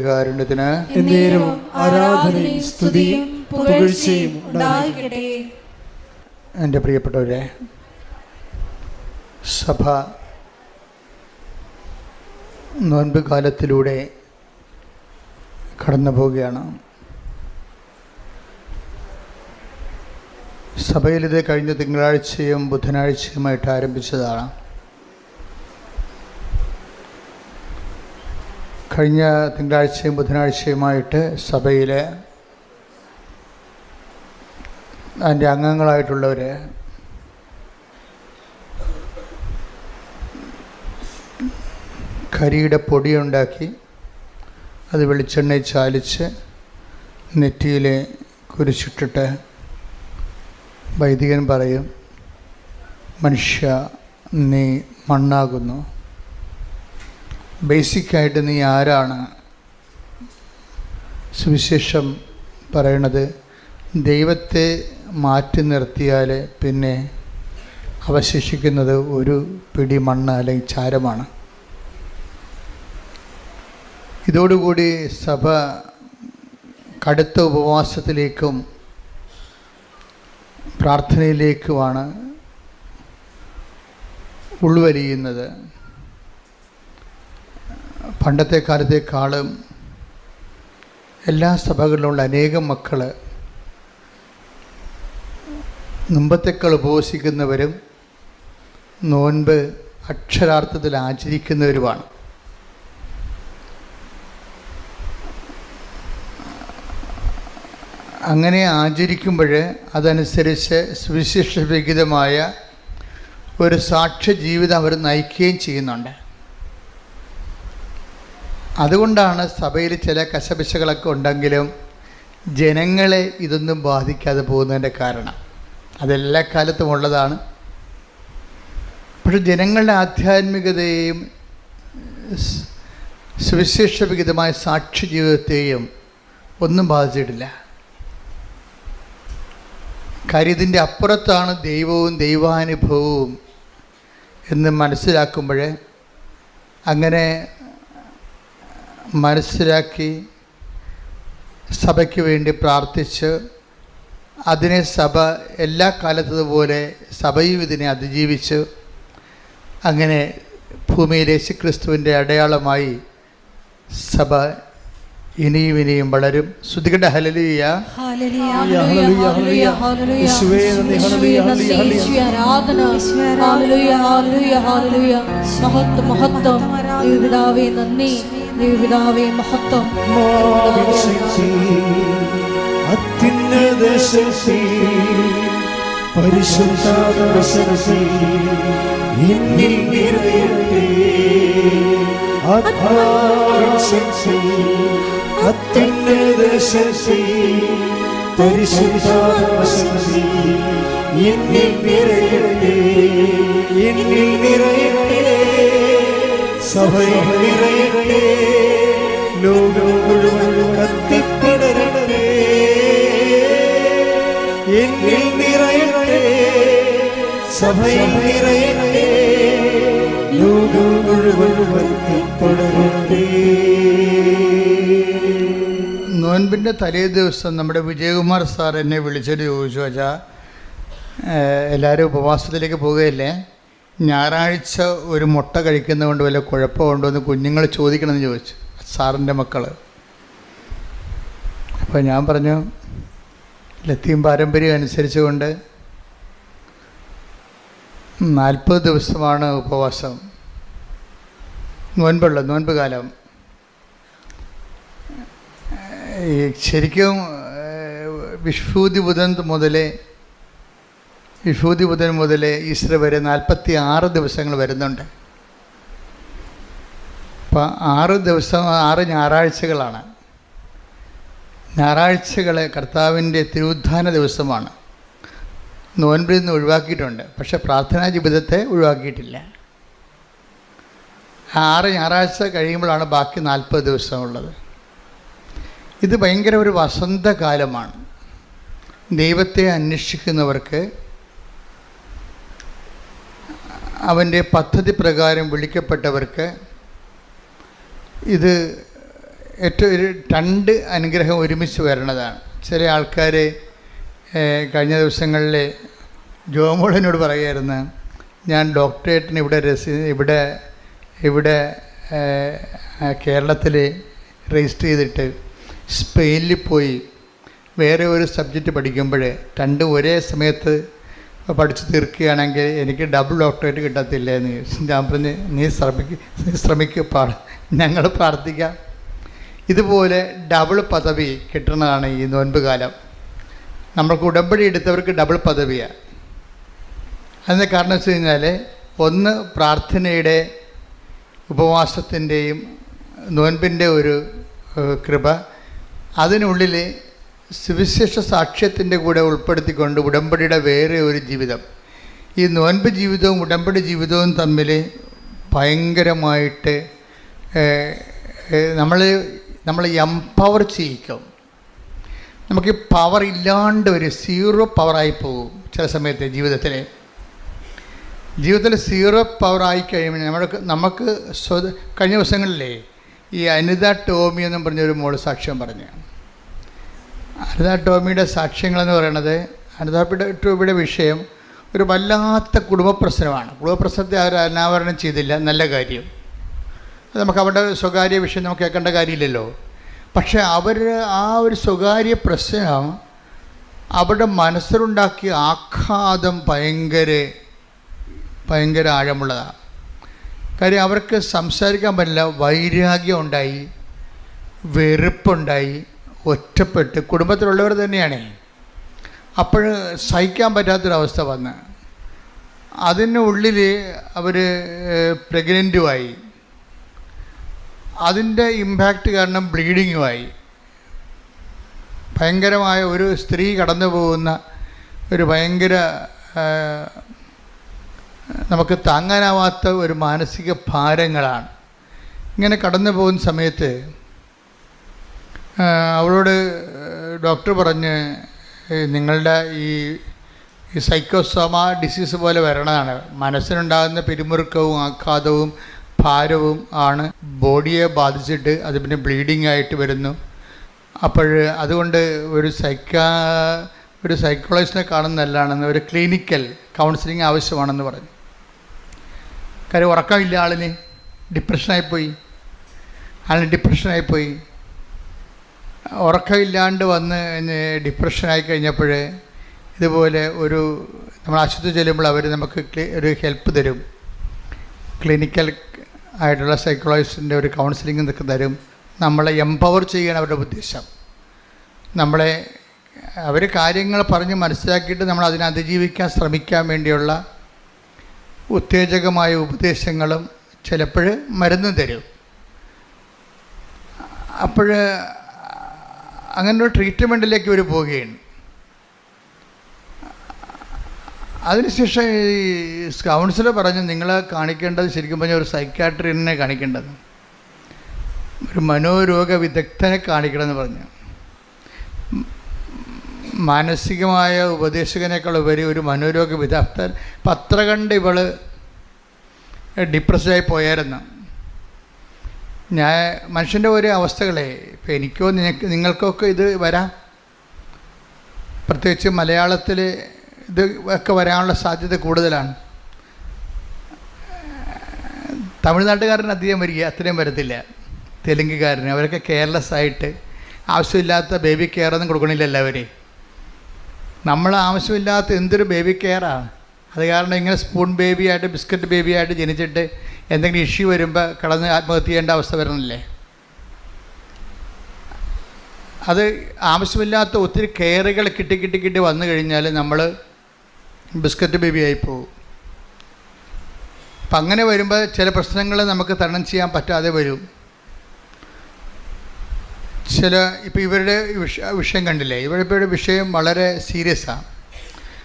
കാരുണ്യത്തിന് എന്നേരവും ആരാധനയും സ്തുതിയും പുകഴ്ചയും എന്റെ പ്രിയപ്പെട്ടവരെ സഭ നോൻപ് കാലത്തിലൂടെ കടന്നു പോവുകയാണ്. സഭയിലിത് കഴിഞ്ഞ തിങ്കളാഴ്ചയും ബുധനാഴ്ചയുമായിട്ട് ആരംഭിച്ചതാണ്. കഴിഞ്ഞ തിങ്കളാഴ്ചയും ബുധനാഴ്ചയുമായിട്ട് സഭയിൽ അതിന്റെ അംഗങ്ങളായിട്ടുള്ളവർ കരിയുടെ പൊടിയുണ്ടാക്കി അത് വെളിച്ചെണ്ണയിൽ ചാലിച്ച് നെറ്റിയിൽ കുരിശിട്ടിട്ട് വൈദികൻ പറയും മനുഷ്യ നീ മണ്ണാകുന്നു. ബേസിക്കായിട്ട് നീ ആരാണ്? സുവിശേഷം പറയണത് ദൈവത്തെ മാറ്റി നിർത്തിയാൽ പിന്നെ അവശേഷിക്കുന്നത് ഒരു പിടി മണ്ണ് അല്ലെങ്കിൽ ചാരമാണ്. ഇതോടുകൂടി സഭ കടുത്ത ഉപവാസത്തിലേക്കും പ്രാർത്ഥനയിലേക്കുമാണ് ഉൾവലിയുന്നത്. പണ്ടത്തെ കാലത്തേക്കാളും എല്ലാ സഭകളിലുള്ള അനേകം മക്കൾ മുമ്പത്തേക്കാൾ ഉപവസിക്കുന്നവരും നോൻപ് അക്ഷരാർത്ഥത്തിൽ ആചരിക്കുന്നവരുമാണ്. അങ്ങനെ ആചരിക്കുമ്പോൾ അതനുസരിച്ച് സുവിശേഷവിഹിതമായ ഒരു സാക്ഷ്യ ജീവിതം അവർ നയിക്കുകയും ചെയ്യുന്നുണ്ട്. അതുകൊണ്ടാണ് സഭയിൽ ചില കശപിശകളൊക്കെ ഉണ്ടെങ്കിലും ജനങ്ങളെ ഇതൊന്നും ബാധിക്കാതെ പോകുന്നതിന്റെ കാരണം. അതെല്ലാ കാലത്തും ഉള്ളതാണ്. പക്ഷെ ജനങ്ങളുടെ ആധ്യാത്മികതയെയും സുവിശേഷവിഹിതമായ സാക്ഷി ജീവിതത്തെയും ഒന്നും ബാധിച്ചിട്ടില്ല. കാര്യം ഇതിന്റെ അപ്പുറത്താണ് ദൈവവും ദൈവാനുഭവവും എന്ന് മനസ്സിലാക്കുമ്പോൾ അങ്ങനെ മനസ്സിലാക്കി സഭയ്ക്ക് വേണ്ടി പ്രാർത്ഥിച്ച് അതിനെ സഭ എല്ലാ കാലത്തതുപോലെ സഭയും ഇതിനെ അതിജീവിച്ച് അങ്ങനെ ഭൂമിയിലെ യേശുക്രിസ്തുവിന്റെ അടയാളമായി സഭ ഇനിയും ഇനിയും വളരും ശ്രുതികട ഹലലിയ ഹല്ലേലൂയ, ഹല്ലേലൂയ, ഹല്ലേലൂയ, ഹല്ലേലൂയ. യേശുവേ നന്ദി, ഹല്ലേലൂയ, യേശുവേ നന്ദി, ഹല്ലേലൂയ. യേശുവേ ആരാധന. ഹല്ലേലൂയ, ഹല്ലേലൂയ, ഹല്ലേലൂയ. മഹത്വം മഹത്വം നന്ദി ദൈവപിതാവേ മഹത്വം. അത്യുന്നത ശക്തി പരിശുദ്ധാത്മ ശക്തി എന്നിൽ നിറയട്ടെ. ശക്തി അത്യുന്നത ശക്തി എന്നിൽ നിറയട്ടെ. എന്നിൽ നിറയട്ടെ. സഭയിൽ സഭയിൽ നോൻപിന്റെ തലേ ദിവസം നമ്മുടെ വിജയകുമാർ സാർ എന്നെ വിളിച്ചിട്ട് ചോദിച്ചു വെച്ചാൽ എല്ലാവരും ഉപവാസത്തിലേക്ക് പോവുകയല്ലേ ഞായറാഴ്ച ഒരു മുട്ട കഴിക്കുന്നതുകൊണ്ട് വല്ല കുഴപ്പമുണ്ടോ എന്ന് കുഞ്ഞുങ്ങൾ ചോദിക്കണമെന്ന് ചോദിച്ചു. സാറിന്റെ മക്കൾ അപ്പോൾ ഞാൻ പറഞ്ഞു ലത്തീം പാരമ്പര്യം അനുസരിച്ചുകൊണ്ട് നാൽപ്പത് ദിവസമാണ് ഉപവാസം. നോൻപുള്ള നോൻപ് കാലം ശരിക്കും വിഷുതി ബുധൻ മുതലേ വിഷുതി ബുധൻ മുതൽ ഈസ്റ്റർ വരെ നാൽപ്പത്തി ആറ് ദിവസങ്ങൾ വരുന്നുണ്ട്. അപ്പം ആറ് ദിവസം ആറ് ഞായറാഴ്ചകളാണ്. ഞായറാഴ്ചകൾ കർത്താവിന്റെ തിരുവുദ്ധാന ദിവസമാണ്. നോൻപിൽ നിന്ന് ഒഴിവാക്കിയിട്ടുണ്ട്. പക്ഷെ പ്രാർത്ഥനാ ജീവിതത്തെ ഒഴിവാക്കിയിട്ടില്ല. ആറ് ഞായറാഴ്ച കഴിയുമ്പോഴാണ് ബാക്കി നാൽപ്പത് ദിവസമുള്ളത്. ഇത് ഭയങ്കര ഒരു വസന്തകാലമാണ് ദൈവത്തെ അന്വേഷിക്കുന്നവർക്ക് അവന്റെ പദ്ധതി പ്രകാരം വിളിക്കപ്പെട്ടവർക്ക് ഇത് ഏറ്റവും ഒരു രണ്ട് അനുഗ്രഹം ഒരുമിച്ച് വരണതാണ്. ചില ആൾക്കാർ കഴിഞ്ഞ ദിവസങ്ങളിൽ ജോമോളനോട് പറയുമായിരുന്നു ഞാൻ ഡോക്ടറേറ്റിന് ഇവിടെ രസി ഇവിടെ ഇവിടെ കേരളത്തിൽ രജിസ്റ്റർ ചെയ്തിട്ട് സ്പെയിനിൽ പോയി വേറെ ഒരു സബ്ജക്റ്റ് പഠിക്കുമ്പോൾ രണ്ടും ഒരേ സമയത്ത് പഠിച്ചു തീർക്കുകയാണെങ്കിൽ എനിക്ക് ഡബിൾ ഡോക്ടറേറ്റ് കിട്ടത്തില്ല എന്ന് ചോദിച്ചു. ഞാൻ പറഞ്ഞ് നീ ശ്രമിക്കുക നീ ശ്രമിക്കുക പാ ഞങ്ങൾ പ്രാർത്ഥിക്കാം ഇതുപോലെ ഡബിൾ പദവി കിട്ടുന്നതാണ് ഈ നോൻപ് കാലം നമ്മൾക്ക് ഉടമ്പടി എടുത്തവർക്ക് ഡബിൾ പദവിയാണ് അതിന്റെ കാരണം വെച്ച് കഴിഞ്ഞാൽ ഒന്ന് പ്രാർത്ഥനയുടെ ഉപവാസത്തിന്റെയും നോൻപിന്റെ ഒരു കൃപ അതിനുള്ളിൽ സുവിശേഷ സാക്ഷ്യത്തിന്റെ കൂടെ ഉൾപ്പെടുത്തിക്കൊണ്ട് ഉടമ്പടിയുടെ വേറെ ഒരു ജീവിതം. ഈ നോൻപ് ജീവിതവും ഉടമ്പടി ജീവിതവും തമ്മിൽ ഭയങ്കരമായിട്ട് നമ്മൾ നമ്മൾ എംപവർ ചെയ്യിക്കും. നമുക്ക് പവർ ഇല്ലാണ്ട് ഒരു സീറോ പവറായി പോകും ചില സമയത്ത് ജീവിതത്തിൽ. ജീവിതത്തിൽ സീറോ പവറായി കഴിയുമ്പോൾ നമ്മൾക്ക് നമുക്ക് സ്വ കഴിഞ്ഞ ദിവസങ്ങളിലേ ഈ അനിത ടോമി എന്നും പറഞ്ഞൊരു മോൾ സാക്ഷ്യം പറഞ്ഞു. അനിത ടോമിയുടെ സാക്ഷ്യങ്ങളെന്ന് പറയുന്നത് അനിത ടോമിയുടെ വിഷയം ഒരു വല്ലാത്ത കുടുംബ പ്രശ്നമാണ് കുടുംബ പ്രശ്നത്തെ അവർ അനാവരണം ചെയ്തില്ല. നല്ല കാര്യം. അത് നമുക്ക് അവരുടെ സ്വകാര്യ വിഷയം നമുക്ക് കേൾക്കേണ്ട കാര്യമില്ലല്ലോ. പക്ഷേ അവർ ആ ഒരു സ്വകാര്യ പ്രശ്നം അവരുടെ മനസ്സിലുണ്ടാക്കിയ ആഘാതം ഭയങ്കര ഭയങ്കര ആഴമുള്ളതാണ്. കാര്യം അവർക്ക് സംസാരിക്കാൻ പറ്റില്ല. വൈരാഗ്യം ഉണ്ടായി. വെറുപ്പുണ്ടായി. ഒറ്റപ്പെട്ട് കുടുംബത്തിലുള്ളവർ തന്നെയാണ്. അപ്പോൾ സഹിക്കാൻ പറ്റാത്തൊരവസ്ഥ വന്ന്. അതിനുള്ളിൽ അവർ പ്രഗ്നന്റുമായി അതിന്റെ ഇമ്പാക്റ്റ് കാരണം ബ്ലീഡിങ്ങുമായി. ഭയങ്കരമായ ഒരു സ്ത്രീ കടന്നു പോകുന്ന ഒരു ഭയങ്കര നമുക്ക് താങ്ങാനാവാത്ത ഒരു മാനസിക ഭാരങ്ങളാണ്. ഇങ്ങനെ കടന്നു പോകുന്ന സമയത്ത് അവളോട് ഡോക്ടർ പറഞ്ഞ് നിങ്ങളുടെ ഈ സൈക്കോസോമ ഡിസീസ് പോലെ വരണതാണ്. മനസ്സിനുണ്ടാകുന്ന പിരിമുറുക്കവും ആഘാതവും ഭാരവും ആണ് ബോഡിയെ ബാധിച്ചിട്ട് അത് പിന്നെ ബ്ലീഡിംഗ് ആയിട്ട് വരുന്നു. അപ്പോൾ അതുകൊണ്ട് ഒരു സൈക്കാ ഒരു സൈക്കോളജിസ്റ്റിനെ കാണുന്നതല്ലാണെന്ന് ഒരു ക്ലിനിക്കൽ കൗൺസിലിംഗ് ആവശ്യമാണെന്ന് പറഞ്ഞു. കാര്യം ഉറക്കമില്ല ആളിന്. ഡിപ്രഷനായിപ്പോയി. ആളിന് ഡിപ്രഷനായിപ്പോയി. ഉറക്കമില്ലാണ്ട് വന്ന് ഡിപ്രഷനായി കഴിഞ്ഞപ്പോൾ ഇതുപോലെ ഒരു നമ്മൾ ആശുപത്രി ചെല്ലുമ്പോൾ അവർ നമുക്ക് ഒരു ഹെൽപ്പ് തരും. ക്ലിനിക്കൽ ആയിട്ടുള്ള സൈക്കോളജിസ്റ്റിന്റെ ഒരു കൗൺസിലിംഗ് ഇതൊക്കെ തരും. നമ്മളെ എംപവർ ചെയ്യാൻ അവരുടെ ഉദ്ദേശം. നമ്മളെ അവർ കാര്യങ്ങൾ പറഞ്ഞ് മനസ്സിലാക്കിയിട്ട് നമ്മൾ അതിനെ അതിജീവിക്കാൻ ശ്രമിക്കാൻ വേണ്ടിയുള്ള ഉത്തേജകമായ ഉപദേശങ്ങളും ചിലപ്പോൾ മരുന്നും തരും. അപ്പോൾ അങ്ങനെ ഒരു ട്രീറ്റ്മെന്റിലേക്ക് ഇവർ പോവുകയാണ്. അതിനുശേഷം ഈ കൗൺസിലർ പറഞ്ഞു നിങ്ങളെ കാണിക്കേണ്ടത് ശരിക്കും പറഞ്ഞാൽ ഒരു സൈക്കാട്രിനെ കാണിക്കേണ്ടത്. ഒരു മനോരോഗ വിദഗ്ധനെ കാണിക്കണമെന്ന് പറഞ്ഞു. മാനസികമായ ഉപദേശകനേക്കാൾ ഉപരി ഒരു മനോരോഗ വിദഗ്ധൻ പത്ര കണ്ട് ഇവൾ ഡിപ്രസ്ഡായി പോയായിരുന്നു. ഞാൻ മനുഷ്യന്റെ ഓരോ അവസ്ഥകളെ ഇപ്പം എനിക്കോ നിനക്ക് നിങ്ങൾക്കൊക്കെ ഇത് വരാം. പ്രത്യേകിച്ച് മലയാളത്തിൽ ഇത് ഒക്കെ വരാനുള്ള സാധ്യത കൂടുതലാണ്. തമിഴ്നാട്ടുകാരന് അധികം വരിക അത്രയും വരത്തില്ല. തെലുങ്കുകാരന് അവരൊക്കെ കെയർലെസ് ആയിട്ട് ആവശ്യമില്ലാത്ത ബേബി കെയർ ഒന്നും കൊടുക്കണില്ല എല്ലാവരെയും. നമ്മൾ ആവശ്യമില്ലാത്ത എന്തൊരു ബേബി കെയറാണ് അത് കാരണം ഇങ്ങനെ സ്പൂൺ ബേബി ആയിട്ട് ബിസ്ക്കറ്റ് ബേബി ആയിട്ട് ജനിച്ചിട്ട് എന്തെങ്കിലും ഇഷ്യൂ വരുമ്പോൾ കടന്ന് ആത്മഹത്യ ചെയ്യേണ്ട അവസ്ഥ വരണില്ലേ അത് ആവശ്യമില്ലാത്ത ഒത്തിരി കെയറുകൾ കിട്ടി കിട്ടി കിട്ടി വന്നു കഴിഞ്ഞാൽ നമ്മൾ ബിസ്ക്കറ്റ് ബേബി ആയി പോകും. അപ്പം അങ്ങനെ വരുമ്പോൾ ചില പ്രശ്നങ്ങൾ നമുക്ക് തരണം ചെയ്യാൻ പറ്റാതെ വരും. ചില ഇപ്പോൾ ഇവരുടെ വിഷ വിഷയം കണ്ടില്ലേ? ഇവരുടെ വിഷയം വളരെ സീരിയസ് ആണ്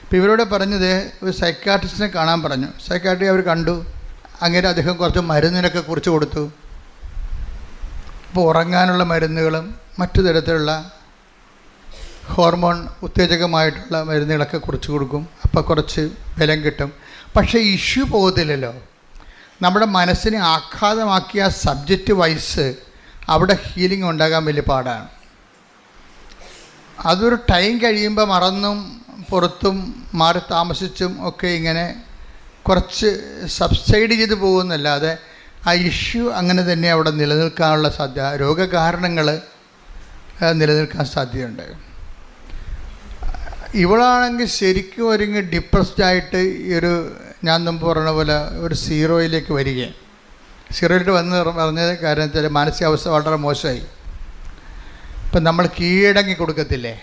അപ്പോൾ ഇവരോട് പറഞ്ഞത് ഒരു സൈക്കാട്രിസ്റ്റിനെ കാണാൻ പറഞ്ഞു. സൈക്കാട്രി അവർ കണ്ടു. അങ്ങനെ അദ്ദേഹം കുറച്ച് മരുന്നിനൊക്കെ കുറിച്ച് കൊടുത്തു. അപ്പോൾ ഉറങ്ങാനുള്ള മരുന്നുകളും മറ്റു തരത്തിലുള്ള ഹോർമോൺ ഉത്തേജകമായിട്ടുള്ള മരുന്നുകളൊക്കെ കുറിച്ച് കൊടുക്കും. അപ്പോൾ കുറച്ച് ബലം കിട്ടും. പക്ഷേ ഇഷ്യൂ പോകത്തില്ലല്ലോ. നമ്മുടെ മനസ്സിനെ ആഘാതമാക്കിയ സബ്ജക്റ്റ് വൈസ് അവിടെ ഹീലിംഗ് ഉണ്ടാകാൻ വലിയ പാടാണ്. അതൊരു ടൈം കഴിയുമ്പോൾ മറന്നും പുറത്തും മാറി താമസിച്ചും ഒക്കെ ഇങ്ങനെ കുറച്ച് സബ്സൈഡ് ചെയ്ത് പോകുന്നല്ലാതെ ആ ഇഷ്യൂ അങ്ങനെ തന്നെ അവിടെ നിലനിൽക്കാനുള്ള സാധ്യത രോഗകാരണങ്ങൾ നിലനിൽക്കാൻ സാധ്യതയുണ്ട്. ഇവളാണെങ്കിൽ ശരിക്കും ഒരുങ്ങി ഡിപ്രസ്ഡ് ആയിട്ട് ഈ ഒരു ഞാൻ മുമ്പ് പറഞ്ഞ പോലെ ഒരു സീറോയിലേക്ക് വരികയും സീറോയിലേക്ക് വന്ന് പറഞ്ഞ കാരണം വെച്ചാൽ മാനസികാവസ്ഥ വളരെ മോശമായി. ഇപ്പം നമ്മൾ കീഴടങ്ങി കൊടുക്കത്തില്ലേ?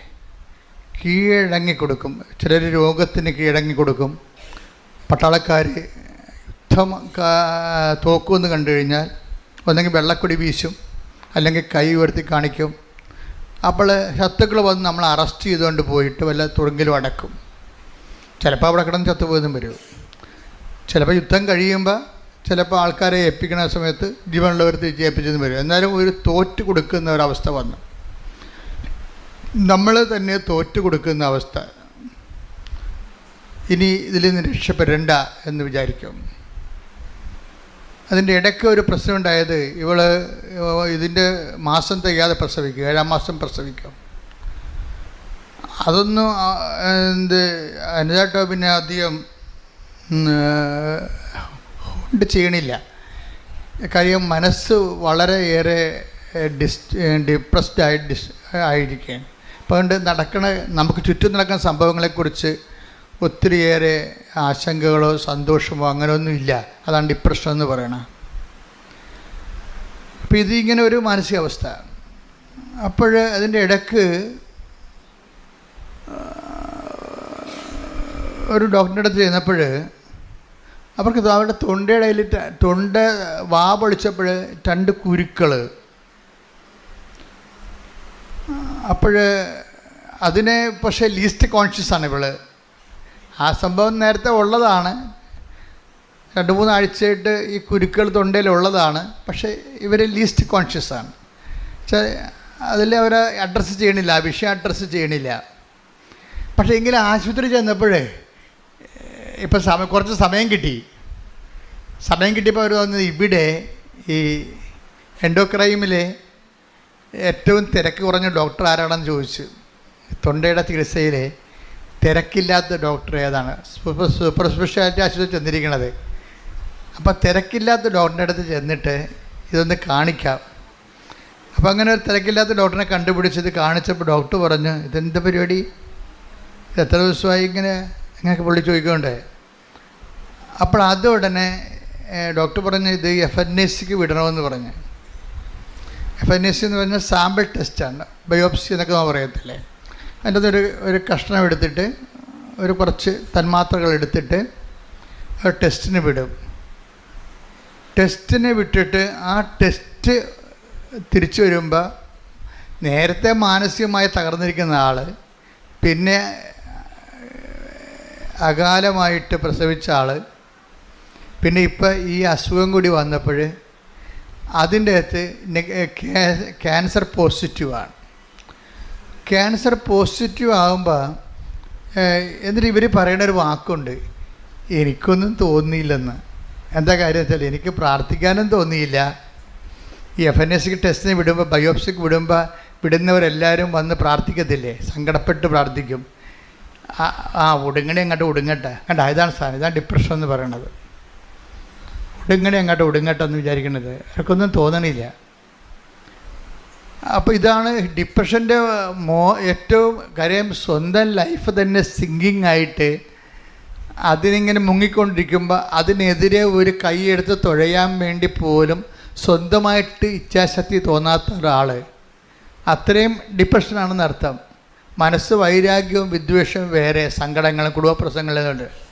കീഴടങ്ങി കൊടുക്കും ചിലർ രോഗത്തിന് കീഴടങ്ങി കൊടുക്കും പട്ടാളക്കാർ യുദ്ധം തോക്കുമെന്ന് കണ്ടു കഴിഞ്ഞാൽ ഒന്നെങ്കിൽ വെള്ളക്കൊടി വീശും അല്ലെങ്കിൽ കൈ ഉയർത്തി കാണിക്കും. അപ്പോൾ ശത്രുക്കൾ വന്ന് നമ്മൾ അറസ്റ്റ് ചെയ്തുകൊണ്ട് പോയിട്ട് വല്ല തുറങ്കിലും അടക്കും. ചിലപ്പോൾ അവിടെ കിടന്ന് ചത്തുപോയതും വരും. ചിലപ്പോൾ യുദ്ധം കഴിയുമ്പോൾ ചിലപ്പോൾ ആൾക്കാരെ ഏൽപ്പിക്കുന്ന സമയത്ത് ജീവനുള്ളവർ തിരിച്ച് ഏൽപ്പിച്ചതും വരും. എന്നാലും ഒരു തോറ്റ് കൊടുക്കുന്ന ഒരവസ്ഥ വന്നു. നമ്മൾ തന്നെ തോറ്റു കൊടുക്കുന്ന അവസ്ഥ. ഇനി ഇതിൽ നിന്ന് രക്ഷപ്പെടേണ്ട എന്ന് വിചാരിക്കും. അതിന്റെ ഇടയ്ക്ക് ഒരു പ്രശ്നം പ്രശ്നമുണ്ടായത് ഇവൾ ഇതിന്റെ മാസം തികയാതെ പ്രസവിക്കും ഏഴാം മാസം പ്രസവിക്കും. അതൊന്നും എന്ത് അനുജാട്ടോ പിന്നെ അധികം കൊണ്ട് ചെയ്യണില്ല. കാര്യം മനസ്സ് വളരെയേറെ ഡിസ് ഡിപ്രസ്ഡ് ആയി ഡിസ് ആയിരിക്കുകയാണ്. അതുകൊണ്ട് നടക്കണ നമുക്ക് ചുറ്റും നടക്കുന്ന സംഭവങ്ങളെക്കുറിച്ച് ഒത്തിരിയേറെ ആശങ്കകളോ സന്തോഷമോ അങ്ങനെയൊന്നും ഇല്ല അതാണ് ഡിപ്രഷൻ എന്ന് പറയണത് അപ്പോൾ ഇതിങ്ങനെ ഒരു മാനസികാവസ്ഥ. അപ്പോൾ അതിന്റെ ഇടയ്ക്ക് ഒരു ഡോക്ടറിന്റെ അടുത്ത് ചെന്നപ്പോൾ അവർക്ക് അവരുടെ തൊണ്ടയുടെ തൊണ്ട വാ പൊളിച്ചപ്പോൾ രണ്ട് കുരുക്കൾ അപ്പോൾ അതിനെ പക്ഷേ ലീസ്റ്റ് കോൺഷ്യസ് ആണ് ഇവൾ. ആ സംഭവം നേരത്തെ ഉള്ളതാണ്. രണ്ട് മൂന്ന് ആഴ്ചയായിട്ട് ഈ കുരുക്കൾ തൊണ്ടയിലുള്ളതാണ് പക്ഷേ ഇവർ ലീസ്റ്റ് കോൺഷ്യസ് ആണ്. പക്ഷേ അതിൽ അവർ അഡ്രസ്സ് ചെയ്യണില്ല വിഷയം അഡ്രസ്സ് ചെയ്യണില്ല. പക്ഷേ എങ്കിലും ആശുപത്രി ചെന്നപ്പോഴേ ഇപ്പം സമയം കുറച്ച് സമയം കിട്ടി. സമയം കിട്ടിയപ്പോൾ അവർ വന്നത് ഇവിടെ ഈ എൻഡോക്രൈമിലെ ഏറ്റവും തിരക്ക് കുറഞ്ഞ ഡോക്ടർ ആരാണെന്ന് ചോദിച്ചു. തൊണ്ടയുടെ ചികിത്സയിൽ തിരക്കില്ലാത്ത ഡോക്ടർ ഏതാണ്? സൂപ്പർ സൂപ്പർ സ്പെഷ്യാലിറ്റി ആശുപത്രി ചെന്നിരിക്കണത്. അപ്പോൾ തിരക്കില്ലാത്ത ഡോക്ടറിന്റെ അടുത്ത് ചെന്നിട്ട് ഇതൊന്ന് കാണിക്കാം. അപ്പോൾ അങ്ങനെ ഒരു തിരക്കില്ലാത്ത ഡോക്ടറിനെ കണ്ടുപിടിച്ചത് കാണിച്ചപ്പോൾ ഡോക്ടർ പറഞ്ഞു ഇതെന്ത് പരിപാടി? ഇത് എത്ര ദിവസമായി ഇങ്ങനെ ഇങ്ങനെ പുള്ളി ചോദിക്കണ്ടേ അപ്പോൾ അത് ഉടനെ ഡോക്ടർ പറഞ്ഞു ഇത് എഫ് എൻ എസ് സിക്ക് വിടണമെന്ന് പറഞ്ഞു. എഫ് എൻ എസ് സി എന്ന് പറഞ്ഞാൽ സാമ്പിൾ ടെസ്റ്റാണ് ബയോപ്സി എന്നൊക്കെ നമ്മൾ പറയത്തില്ലേ? അതിന്റെ ഒരു ഒരു കഷ്ണം എടുത്തിട്ട് ഒരു കുറച്ച് തന്മാത്രകൾ എടുത്തിട്ട് ടെസ്റ്റിന് വിടും. ടെസ്റ്റിന് വിട്ടിട്ട് ആ ടെസ്റ്റ് തിരിച്ചു വരുമ്പോൾ നേരത്തെ മാനസികമായി തകർന്നിരിക്കുന്ന ആൾ പിന്നെ അകാലമായിട്ട് പ്രസവിച്ച ആൾ പിന്നെ ഇപ്പം ഈ അസുഖം കൂടി വന്നപ്പോൾ അതിന്റെ അകത്ത് ക്യാൻസർ പോസിറ്റീവാണ്. ക്യാൻസർ പോസിറ്റീവ് ആകുമ്പോൾ എന്നിട്ട് ഇവർ പറയുന്ന ഒരു വാക്കുണ്ട്. എനിക്കൊന്നും തോന്നിയില്ലെന്ന്. എന്താ കാര്യം വെച്ചാൽ എനിക്ക് പ്രാർത്ഥിക്കാനും തോന്നിയില്ല. ഈ എഫ് എൻ എസ് ടെസ്റ്റിന് വിടുമ്പോൾ ബയോപ്സിക്ക് വിടുമ്പോൾ വിടുന്നവരെല്ലാവരും വന്ന് പ്രാർത്ഥിക്കത്തില്ലേ? സങ്കടപ്പെട്ട് പ്രാർത്ഥിക്കും. ആ ഒടുങ്ങണേ അങ്ങോട്ട് ഒടുങ്ങട്ടെ. കണ്ട? ഇതാണ് സാധനം ഇതാണ് ഡിപ്രഷൻ എന്ന് പറയണത്. ഒടുങ്ങണി അങ്ങോട്ട് ഒടുങ്ങട്ടെ എന്ന് വിചാരിക്കുന്നത് അവർക്കൊന്നും തോന്നണില്ല. അപ്പോൾ ഇതാണ് ഡിപ്രഷന്റെ മോ ഏറ്റവും കാര്യം സ്വന്തം ലൈഫ് തന്നെ സിങ്കിങ് ആയിട്ട് അതിനിങ്ങനെ മുങ്ങിക്കൊണ്ടിരിക്കുമ്പോൾ അതിനെതിരെ ഒരു കൈയെടുത്ത് തുഴയാൻ വേണ്ടി പോലും സ്വന്തമായിട്ട് ഇച്ഛാശക്തി തോന്നാത്ത ഒരാൾ അത്രയും ഡിപ്രഷനാണെന്നർത്ഥം. മനസ്സ് വൈരാഗ്യവും വിദ്വേഷവും വേറെ സങ്കടങ്ങളും കുടുംബ പ്രശ്നങ്ങളുണ്ട്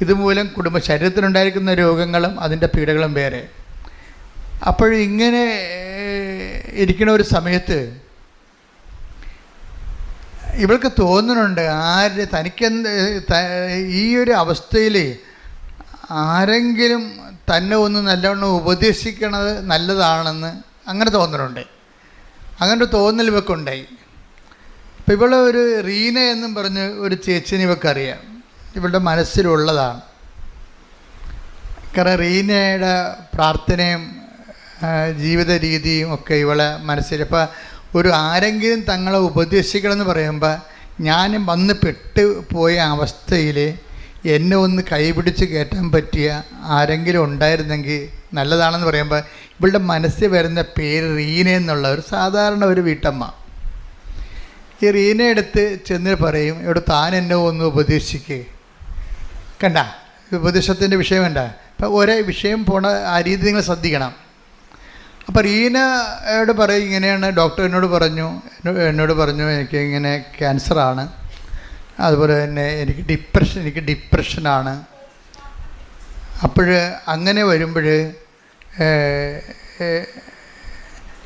ഇതുമൂലം കുടുംബ ശരീരത്തിനുണ്ടായിരിക്കുന്ന രോഗങ്ങളും അതിന്റെ പീഡകളും വേറെ. അപ്പോൾ ഇങ്ങനെ ഇരിക്കുന്ന ഒരു സമയത്ത് ഇവൾക്ക് തോന്നുന്നുണ്ട് ആര് തനിക്കെന്ത് ഈ ഒരു അവസ്ഥയിൽ ആരെങ്കിലും തന്നെ ഒന്ന് നല്ലവണ്ണം ഉപദേശിക്കണത് നല്ലതാണെന്ന് അങ്ങനെ തോന്നുന്നുണ്ട്. അങ്ങനെ ഒരു തോന്നൽ ഇവക്കുണ്ടായി. ഇപ്പം ഇവളെ ഒരു റീന എന്നും പറഞ്ഞ് ഒരു ചേച്ചിനെ ഇവക്കറിയാം. ഇവളുടെ മനസ്സിലുള്ളതാണ്. കാരണം റീനയുടെ പ്രാർത്ഥനയും ജീവിത രീതിയും ഒക്കെ ഇവളെ മനസ്സിൽ. ഇപ്പോൾ ഒരു ആരെങ്കിലും തങ്ങളെ ഉപദേശിക്കണമെന്ന് പറയുമ്പോൾ ഞാൻ വന്ന് പെട്ട് പോയ അവസ്ഥയിൽ എന്നെ ഒന്ന് കൈപിടിച്ച് കയറ്റാൻ പറ്റിയ ആരെങ്കിലും ഉണ്ടായിരുന്നെങ്കിൽ നല്ലതാണെന്ന് പറയുമ്പോൾ ഇവളുടെ മനസ്സിൽ വരുന്ന പേര് റീന എന്നുള്ള ഒരു സാധാരണ ഒരു വീട്ടമ്മ. ഈ റീന എടുത്ത് ചെന്ന് പറയും ഇവിടെ താൻ എന്നെ ഒന്ന് ഉപദേശിക്കേ. കണ്ട ഉപദേശത്തിന്റെ വിഷയം കണ്ട. അപ്പം ഒരേ വിഷയം പോണ ആ രീതി നിങ്ങൾ ശ്രദ്ധിക്കണം. അപ്പോൾ റീനയോട് പറയും ഇങ്ങനെയാണ് ഡോക്ടർ എന്നോട് പറഞ്ഞു. എന്നോട് പറഞ്ഞു എനിക്ക് ഇങ്ങനെ ക്യാൻസറാണ് അതുപോലെ തന്നെ എനിക്ക് ഡിപ്രഷൻ എനിക്ക് ഡിപ്രഷനാണ് അപ്പോൾ അങ്ങനെ വരുമ്പോൾ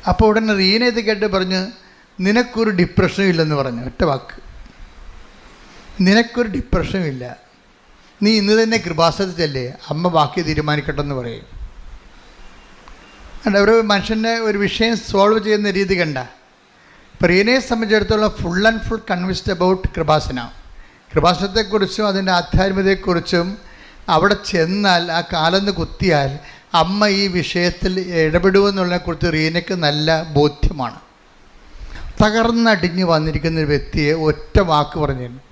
അപ്പോൾ ഉടനെ റീന ഇത് കേട്ട് പറഞ്ഞ് നിനക്കൊരു ഡിപ്രഷനും ഇല്ലെന്ന് പറഞ്ഞു. ഒറ്റ വാക്ക്. നിനക്കൊരു ഡിപ്രഷനും ഇല്ല. നീ ഇന്ന് തന്നെ കൃപാസനത്തിലല്ലേ അമ്മ ബാക്കി തീരുമാനിക്കട്ടെ എന്ന് പറയും. കണ്ട ഒരു മനുഷ്യന്റെ ഒരു വിഷയം സോൾവ് ചെയ്യുന്ന രീതി കണ്ട. പ്രിയനെ സംബന്ധിച്ചിടത്തോളം full and full convinced about Kripasana. കൃപാസനത്തെക്കുറിച്ചും അതിന്റെ ആധ്യാത്മികതയെക്കുറിച്ചും അവിടെ ചെന്നാൽ ആ കാലന്ന് കുത്തിയാൽ അമ്മ ഈ വിഷയത്തിൽ ഇടപെടുമെന്നുള്ളതിനെക്കുറിച്ച് റീനയ്ക്ക് നല്ല ബോധ്യമാണ്. തകർന്നടിഞ്ഞ് വന്നിരിക്കുന്ന ഒരു വ്യക്തിയെ ഒറ്റ വാക്ക് പറഞ്ഞു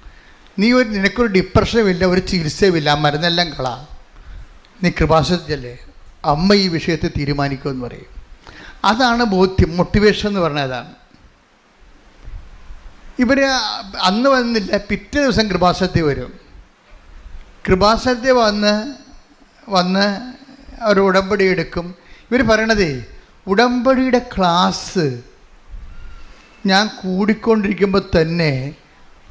നീ ഒരു നിനക്കൊരു ഡിപ്രഷനുമില്ല ഒരു ചികിത്സയുമില്ല ആ മരുന്നെല്ലാം കളാ. നീ കൃപാസനത്തിലല്ലേ? അമ്മ ഈ വിഷയത്തെ തീരുമാനിക്കുമെന്ന് പറയും. അതാണ് ബോധ്യം മോട്ടിവേഷൻ എന്ന് പറഞ്ഞാൽ അതാണ്. ഇവർ അന്ന് വന്നില്ല പിറ്റേ ദിവസം കൃപാസനത്തിൽ വരും. കൃപാസനത്തിൽ വന്ന് വന്ന് അവർ ഉടമ്പടി എടുക്കും. ഇവർ പറയണതേ ഉടമ്പടിയുടെ ക്ലാസ് ഞാൻ കൂടിക്കൊണ്ടിരിക്കുമ്പോൾ തന്നെ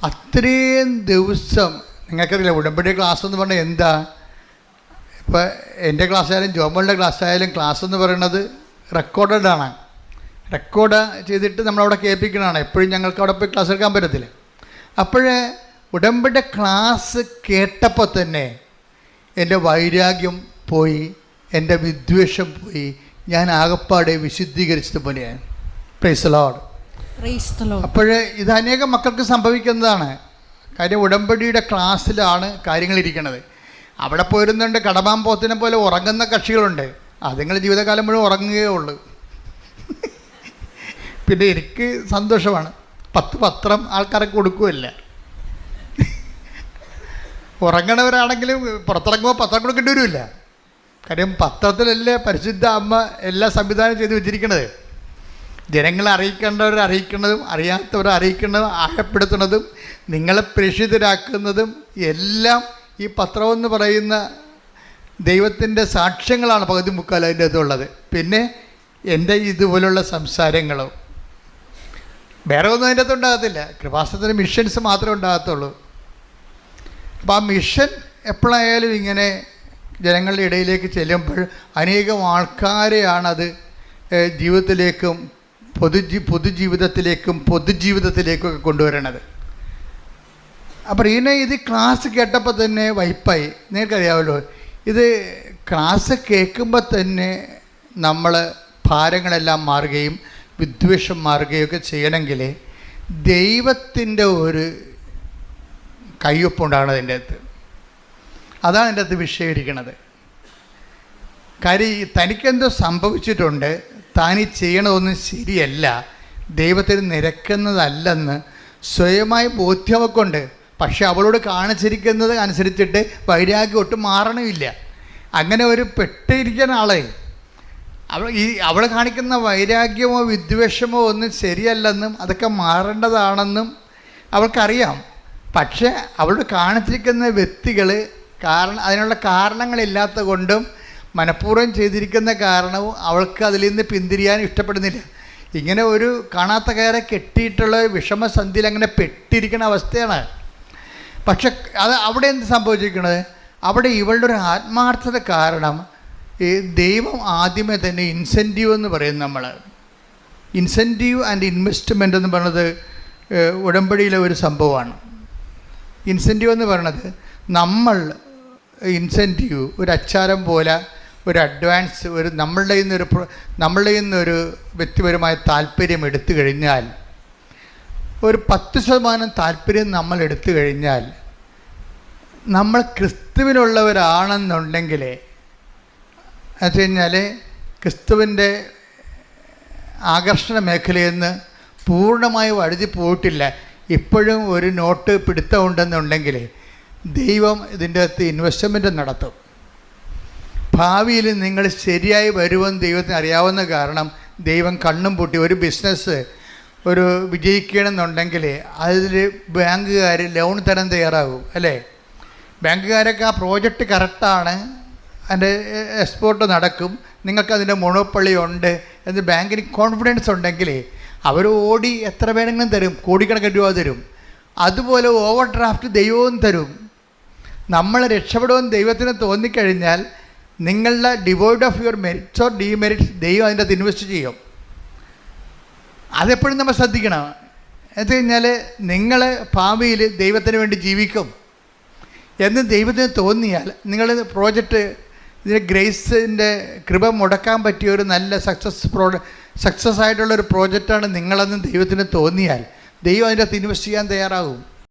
അത്രയും ദിവസം നിങ്ങൾക്കറിയില്ല ഉടമ്പടി ക്ലാസ് എന്ന് പറഞ്ഞാൽ എന്താ? ഇപ്പോൾ എന്റെ ക്ലാസ് ആയാലും ജോമോളുടെ ക്ലാസ് ആയാലും ക്ലാസ് എന്ന് പറയുന്നത് റെക്കോർഡഡ് ആണ്. റെക്കോർഡ് ചെയ്തിട്ട് നമ്മളവിടെ കേൾപ്പിക്കണതാണ്. എപ്പോഴും ഞങ്ങൾക്ക് അവിടെ പോയി ക്ലാസ് എടുക്കാൻ പറ്റത്തില്ല. അപ്പോഴേ ഉടമ്പടി ക്ലാസ് കേട്ടപ്പോൾ തന്നെ എന്റെ വൈരാഗ്യം പോയി എന്റെ വിദ്വേഷം പോയി ഞാൻ ആകപ്പാടെ വിശുദ്ധീകരിച്ചത് പോലെയാണ് പ്രൈസ് ലോഡ് അപ്പോൾ ഇത് അനേകം മക്കൾക്ക് സംഭവിക്കുന്നതാണ്. കാര്യം ഉടമ്പടിയുടെ ക്ലാസ്സിലാണ് കാര്യങ്ങൾ ഇരിക്കുന്നത് അവിടെ പോയിരുന്നുണ്ട് കടമാൻ പോത്തിനെ പോലെ ഉറങ്ങുന്ന കക്ഷികളുണ്ട്. അതുങ്ങൾ ജീവിതകാലം മുഴുവൻ ഉറങ്ങുകയേ ഉള്ളൂ. പിന്നെ എനിക്ക് സന്തോഷമാണ്. പത്ത് പത്രം ആൾക്കാർക്ക് കൊടുക്കുകയല്ല ഉറങ്ങണവരാണെങ്കിലും പുറത്തിറങ്ങുമ്പോൾ പത്രം കൊടുക്കേണ്ടി വരുമില്ല കാര്യം പത്രത്തിലല്ലേ പരിശുദ്ധ അമ്മ എല്ലാ സംവിധാനം ചെയ്ത് വെച്ചിരിക്കണത്. ജനങ്ങളെ അറിയിക്കേണ്ടവരെ അറിയിക്കുന്നതും അറിയാത്തവരെ അറിയിക്കുന്നതും ആഴപ്പെടുത്തുന്നതും നിങ്ങളെ പ്രേക്ഷിതരാക്കുന്നതും എല്ലാം ഈ പത്രമെന്ന് പറയുന്ന ദൈവത്തിന്റെ സാക്ഷ്യങ്ങളാണ് പകുതി മുക്കാൽ അതിന്റെ ഇതുള്ളത് പിന്നെ എന്റെ ഇതുപോലുള്ള സംസാരങ്ങളും. വേറെ ഒന്നും അതിന്റെ അകത്ത് ഉണ്ടാകത്തില്ല. കൃപാസനത്തിന് മിഷൻസ് മാത്രമേ ഉണ്ടാകത്തുള്ളൂ. അപ്പോൾ ആ മിഷൻ എപ്പോഴായാലും ഇങ്ങനെ ജനങ്ങളുടെ ഇടയിലേക്ക് ചെല്ലുമ്പോൾ അനേകം ആൾക്കാരെയാണത് ജീവിതത്തിലേക്കും പൊതുജീ പൊതുജീവിതത്തിലേക്കും പൊതുജീവിതത്തിലേക്കൊക്കെ കൊണ്ടുവരണത്. അപ്പോൾ ഇതിനെ ഇത് ക്ലാസ് കേട്ടപ്പോൾ തന്നെ വൈപ്പായി. നിങ്ങൾക്കറിയാമല്ലോ ഇത് ക്ലാസ് കേൾക്കുമ്പോൾ തന്നെ നമ്മൾ ഭാരങ്ങളെല്ലാം മാറുകയും വിദ്വേഷം മാറുകയും ഒക്കെ ചെയ്യണമെങ്കിൽ ദൈവത്തിന്റെ ഒരു കയ്യൊപ്പുണ്ടാണ് അതിന്റെ അകത്ത്. അതാണ് എന്റെ അകത്ത് വിഷയം ഇരിക്കണത് കാര്യം തനിക്കെന്തോ സംഭവിച്ചിട്ടുണ്ട് താൻ ഈ ചെയ്യണതൊന്നും ശരിയല്ല. ദൈവത്തിന് നിരക്കുന്നതല്ലെന്ന് സ്വയമായി ബോധ്യമൊക്കെയുണ്ട് പക്ഷെ അവളോട് കാണിച്ചിരിക്കുന്നത് അനുസരിച്ചിട്ട് വൈരാഗ്യം ഒട്ടും മാറണമില്ല. അങ്ങനെ ഒരു പെട്ടിരിക്കുന്ന ആളെ അവൾ ഈ അവൾ കാണിക്കുന്ന വൈരാഗ്യമോ വിദ്വേഷമോ ഒന്നും ശരിയല്ലെന്നും അതൊക്കെ മാറേണ്ടതാണെന്നും അവൾക്കറിയാം. പക്ഷേ അവളോട് കാണിച്ചിരിക്കുന്ന വ്യക്തികൾ കാരണം അതിനുള്ള കാരണങ്ങളില്ലാത്ത കൊണ്ടും മനഃപൂർവം ചെയ്തിരിക്കുന്ന കാരണവും അവൾക്ക് അതിൽ നിന്ന് പിന്തിരിയാൻ ഇഷ്ടപ്പെടുന്നില്ല. ഇങ്ങനെ ഒരു കാണാത്ത കയറെ കെട്ടിയിട്ടുള്ള വിഷമസന്ധിയിൽ അങ്ങനെ പെട്ടിരിക്കുന്ന അവസ്ഥയാണ് പക്ഷെ അത് അവിടെ എന്ത് സംഭവിച്ചിരിക്കുന്നത് അവിടെ ഇവളുടെ ഒരു ആത്മാർത്ഥത കാരണം ഈ ദൈവം ആദ്യമേ തന്നെ ഇൻസെന്റീവ് എന്ന് പറയുന്നത് നമ്മൾ ഇൻസെന്റീവ് ആൻഡ് ഇൻവെസ്റ്റ്മെന്റ് എന്ന് പറയുന്നത് ഉടമ്പടിയിലെ ഒരു സംഭവമാണ്. ഇൻസെന്റീവ് എന്ന് പറയുന്നത് നമ്മൾ ഇൻസെന്റീവ് ഒരു അച്ചാരം പോലെ ഒരു അഡ്വാൻസ് ഒരു നമ്മളുടെ നിന്നൊരു നമ്മളുടെ നിന്നൊരു വ്യക്തിപരമായ താല്പര്യം എടുത്തു കഴിഞ്ഞാൽ ഒരു പത്ത് ശതമാനം താല്പര്യം നമ്മൾ എടുത്തു കഴിഞ്ഞാൽ നമ്മൾ ക്രിസ്തുവിനുള്ളവരാണെന്നുണ്ടെങ്കിൽ എന്ന് കഴിഞ്ഞാൽ ക്രിസ്തുവിന്റെ ആകർഷണ മേഖലയിൽ നിന്ന് പൂർണമായി വഴുതി പോയിട്ടില്ല. ഇപ്പോഴും ഒരു നോട്ട് പിടുത്തമുണ്ടെന്നുണ്ടെങ്കിൽ ദൈവം ഇതിന്റെ അകത്ത് ഇൻവെസ്റ്റ്മെന്റ് നടത്തും. ഭാവിയിൽ നിങ്ങൾ ശരിയായി വരുമെന്ന് ദൈവത്തിന് അറിയാവുന്ന കാരണം ദൈവം കണ്ണും പൂട്ടി ഒരു ബിസിനസ് ഒരു വിജയിക്കണമെന്നുണ്ടെങ്കിൽ അതിൽ ബാങ്കുകാർ ലോൺ തരാൻ തയ്യാറാകും അല്ലേ? ബാങ്കുകാരൊക്കെ ആ പ്രോജക്റ്റ് കറക്റ്റാണ് അതിന്റെ എക്സ്പോർട്ട് നടക്കും നിങ്ങൾക്ക് അതിന്റെ മൊണോപ്പള്ളി ഉണ്ട് എന്ന് ബാങ്കിന് കോൺഫിഡൻസ് ഉണ്ടെങ്കിൽ അവർ ഓടി എത്ര വേണമെങ്കിലും തരും കോടിക്കണക്കിന് രൂപ തരും. അതുപോലെ ഓവർ ഡ്രാഫ്റ്റ് ദൈവവും തരും. നമ്മൾ രക്ഷപ്പെടുമെന്ന് ദൈവത്തിന് തോന്നിക്കഴിഞ്ഞാൽ നിങ്ങളുടെ devoid of your merits or demerits ദൈവം അതിന്റെ അകത്ത് ഇൻവെസ്റ്റ് ചെയ്യും. അതെപ്പോഴും നമ്മൾ ശ്രദ്ധിക്കണം. എന്ന് കഴിഞ്ഞാൽ നിങ്ങൾ ഭാവിയിൽ ദൈവത്തിന് വേണ്ടി ജീവിക്കും. എന്ന് ദൈവത്തിന് തോന്നിയാൽ നിങ്ങൾ പ്രോജക്റ്റ് ഇതിന് ഗ്രേസിന്റെ കൃപ മുടക്കാൻ പറ്റിയ ഒരു നല്ല സക്സസ് പ്രോ സക്സസ് ആയിട്ടുള്ള ഒരു പ്രോജക്റ്റാണ് നിങ്ങളെന്ന് ദൈവത്തിന് തോന്നിയാൽ ദൈവം അതിന്റെ അകത്ത് ഇൻവെസ്റ്റ് ചെയ്യാൻ തയ്യാറാകും.